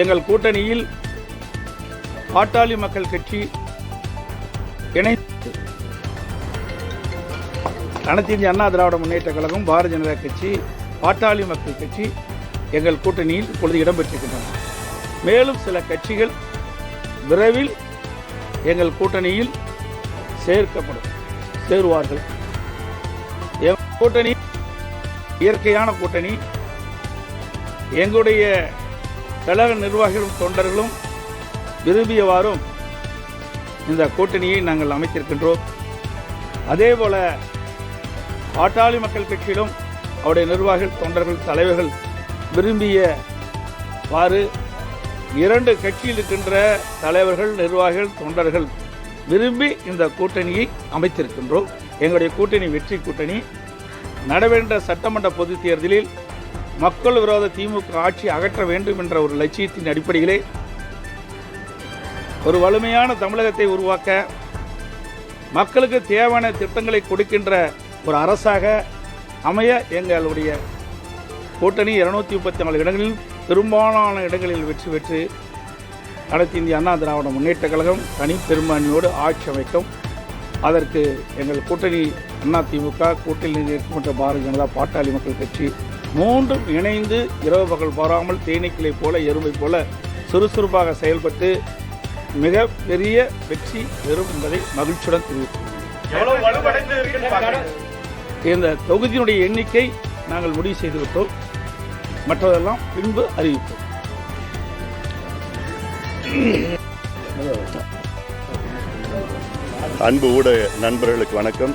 எங்கள் கூட்டணியில் பாட்டாளி மக்கள் கட்சி இணைத்து அனைத்து இந்திய அண்ணா திராவிட முன்னேற்ற கழகம் பாரதிய ஜனதா கட்சி பாட்டாளி மக்கள் கட்சி எங்கள் கூட்டணியில் இப்பொழுது இடம்பெற்றிருக்கின்றன. மேலும் சில கட்சிகள் விரைவில் எங்கள் கூட்டணியில் சேர்க்கப்படும் சேருவார்கள். கூட்டணி இயற்கையான கூட்டணி. எங்களுடைய கழக நிர்வாகிகளும் தொண்டர்களும் விரும்பியவாறும் இந்த கூட்டணியை நாங்கள் அமைத்திருக்கின்றோம். அதேபோல பாட்டாளி மக்கள் கட்சியிலும் அவருடைய நிர்வாகிகள் தொண்டர்கள் தலைவர்கள் விரும்பியவாறு இரண்டு கட்சியில் இருக்கின்ற தலைவர்கள் நிர்வாகிகள் தொண்டர்கள் விரும்பி இந்த கூட்டணியை அமைத்திருக்கின்றோம். எங்களுடைய கூட்டணி வெற்றி கூட்டணி. நடவேண்ட சட்டமன்ற பொதுத் தேர்தலில் மக்கள் விரோத திமுக ஆட்சி அகற்ற வேண்டும் என்ற ஒரு லட்சியத்தின் அடிப்படையிலே ஒரு வலிமையான தமிழகத்தை உருவாக்க மக்களுக்கு தேவையான திட்டங்களை கொடுக்கின்ற ஒரு அரசாக அமைய எங்களுடைய கூட்டணி இருநூத்தி முப்பத்தி நாலு இடங்களில் பெரும்பாலான இடங்களில் வெற்றி பெற்று அனைத்து இந்திய அண்ணா திராவிட முன்னேற்ற கழகம் தனி பெரும்பான்மையோடு ஆட்சி அமைக்கும். அதற்கு எங்கள் கூட்டணி அண்ணா திமுக கூட்டணி இருக்கின்ற பாரதிய ஜனதா பாட்டாளி மக்கள் கட்சி மூன்றும் இணைந்து இரவு பகல் பாராமல் தேனீக்களை போல எறும்பை போல சுறுசுறுப்பாக செயல்பட்டு மிக பெரிய வெற்றி பெறும் என்பதை மகிழ்ச்சியுடன் தெரிவித்துள்ளோம் பாக்குறேன். இந்த தொகுதியினுடைய எண்ணிக்கை நாங்கள் முடிவு செய்து விட்டோம் மற்றதெல்லாம் பின்பு அறிவிப்போம். அன்பு ஊடக நண்பர்களுக்கு வணக்கம்.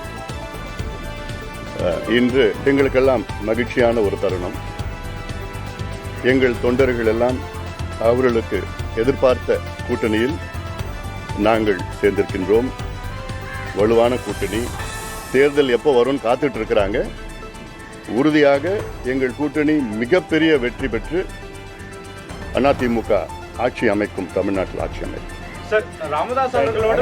இன்று எங்களுக்கெல்லாம் மகிழ்ச்சியான ஒரு தருணம். எங்கள் தொண்டர்கள் எல்லாம் அவர்களுக்கு எதிர்பார்த்த கூட்டணியில் நாங்கள் சேர்ந்திருக்கின்றோம். வலுவான கூட்டணி. தேர்தல் எப்போ வரும்னு காத்துட்டு இருக்கிறாங்க உறுதியாக எங்கள் கூட்டணி மிகப்பெரிய வெற்றி பெற்று அதிமுக ஆட்சி அமைக்கும் தமிழ்நாட்டில் ஆட்சி அமைக்கும். சார் ராமதாஸ் அவர்களோட